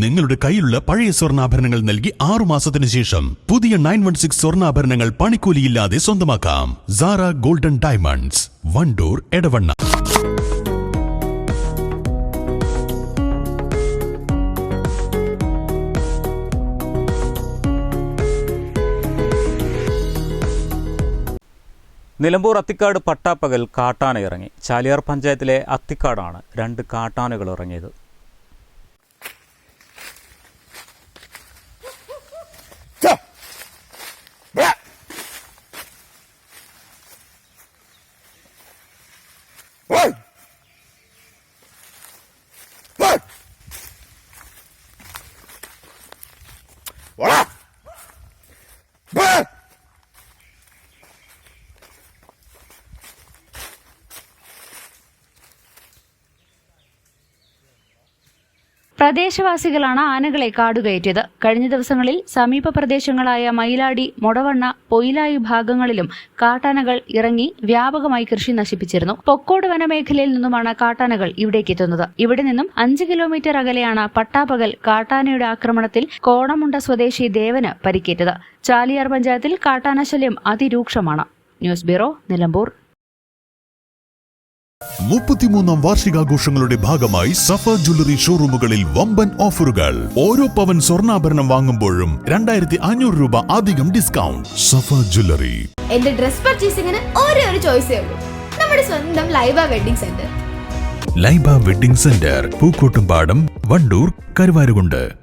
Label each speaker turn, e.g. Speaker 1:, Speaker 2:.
Speaker 1: നിങ്ങളുടെ കയ്യിലുള്ള പഴയ സ്വർണാഭരണങ്ങൾ നൽകി ആറു മാസത്തിന് ശേഷം പുതിയ നയൻ വൺ സിക്സ് സ്വർണാഭരണങ്ങൾ പണിക്കൂലിയില്ലാതെ സ്വന്തമാക്കാം. Zara golden diamonds Wandoor Edavanna.
Speaker 2: Nilambur Athikkad പട്ടാപ്പകൽ കാട്ടാന ഇറങ്ങി ചാലിയാർ പഞ്ചായത്തിലെ അത്തിക്കാടാണ് രണ്ട് കാട്ടാനകൾ ഇറങ്ങിയത്.
Speaker 3: わらっ പ്രദേശവാസികളാണ് ആനകളെ കാടുകയറ്റിയത്. കഴിഞ്ഞ ദിവസങ്ങളിൽ സമീപ പ്രദേശങ്ങളായ മയിലാടി മൊടവണ്ണ പൊയിലായി ഭാഗങ്ങളിലും കാട്ടാനകൾ ഇറങ്ങി വ്യാപകമായി കൃഷി നശിപ്പിച്ചിരുന്നു. പൊക്കോട് വനമേഖലയിൽ നിന്നുമാണ് കാട്ടാനകൾ ഇവിടേക്ക് എത്തുന്നത്. ഇവിടെ നിന്നും അഞ്ച് കിലോമീറ്റർ അകലെയാണ് പട്ടാപ്പകൽ കാട്ടാനയുടെ ആക്രമണത്തിൽ കോണമുണ്ട സ്വദേശി ദേവന് പരിക്കേറ്റത്. ചാലിയാർ പഞ്ചായത്തിൽ കാട്ടാനശല്യം അതിരൂക്ഷമാണ്. News bureau Nilambur.
Speaker 1: മുപ്പത്തിമൂന്നാം വാർഷികാഘോഷങ്ങളുടെ ഭാഗമായി സഫ ജ്വല്ലറി ഷോറൂമുകളിൽ വമ്പൻ ഓഫറുകൾ. ഓരോ പവൻ സ്വർണാഭരണം വാങ്ങുമ്പോഴും രണ്ടായിരത്തി അഞ്ഞൂറ് രൂപ അധികം ഡിസ്കൗണ്ട്. സഫ ജ്വല്ലറി.
Speaker 4: എന്റെ ഡ്രസ് പർച്ചേസിംഗിന് ഒരേ ഒരു ചോയ്സേ ഉള്ളൂ. നമ്മുടെ സ്വന്തം Laiba wedding centre.
Speaker 1: Laiba wedding centre Pookkottumpadam Wandoor Karuvarakundu.